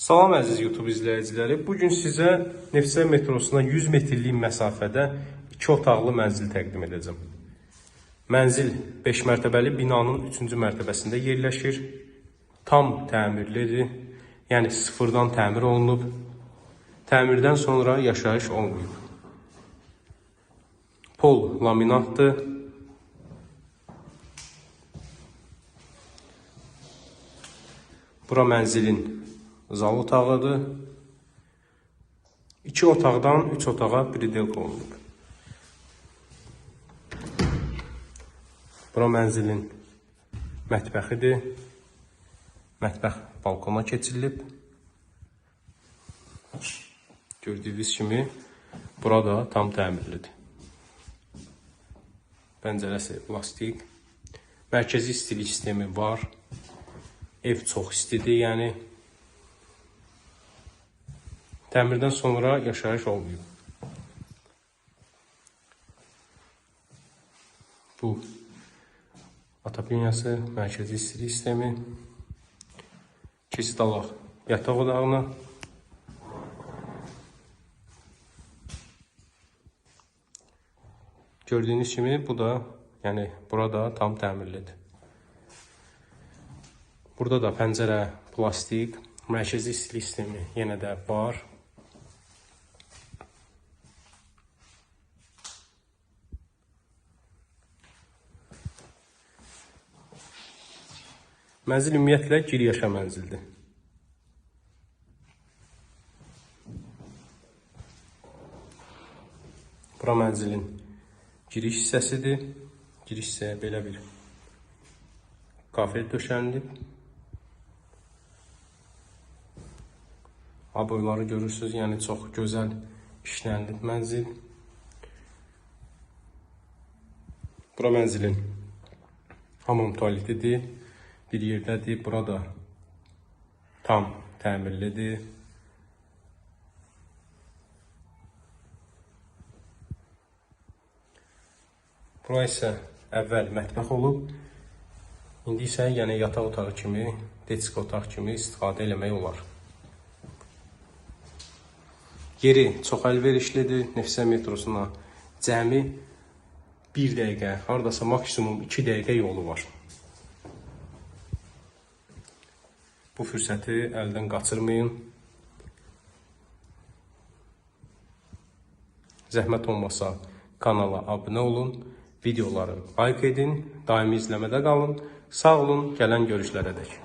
Salam əziz YouTube izləyiciləri. Bu gün sizə Nefsə metrosuna 100 metrlik məsafədə 2 otaqlı mənzil təqdim edəcəm. Mənzil 5 mərtəbəli binanın 3-cü mərtəbəsində yerləşir. Tam təmirlidir. Yəni sıfırdan təmir olunub. Təmirdən sonra yaşayış olmayıb. Pol laminatdır. Bura mənzilin zal otağıdır. İki otaqdan üç otağa pridelka olunub. Bura mənzilin mətbəxidir. Mətbəx balkona keçirilib. Gördüyünüz kimi burada tam təmirlidir. Pəncərəsi plastik. Mərkəzi istilik sistemi var. Ev çox istidir, yəni təmirdən sonra yaşayış olmuyor. Bu atapenyası, mərkəzi istilik sistemi. Keçid alaq yataq otağına. Gördüyünüz kimi bu da, yəni burada tam təmirlidir. Burada da pəncərə plastik, mərkəzi istilik sistemi yenə də var. Mənzil ümumiyyətlə gir yaşa mənzildir. Bura mənzilin giriş hissəsidir. Giriş hissəyə belə bir kafe döşənilib. Aboyları görürsüz, yəni çox gözəl işlənilib mənzil. Bura mənzilin hamam tualetidir. Bir yerdədir. Burada tam təmirlidir. Bura isə əvvəl mətbəx olub. İndi isə yəni yataq otağı kimi, deçka otaq kimi istifadə eləmək olar. Yeri çox əlverişlidir. Nefsə metrosuna cəmi 1 dəqiqə, hardasa maksimum 2 dəqiqə yolu var. Bu fürsəti əldən qaçırmayın. Zəhmət olmasa kanala abunə olun, videoları like edin, daimi izləmədə qalın. Sağ olun, gələn görüşlərə dək.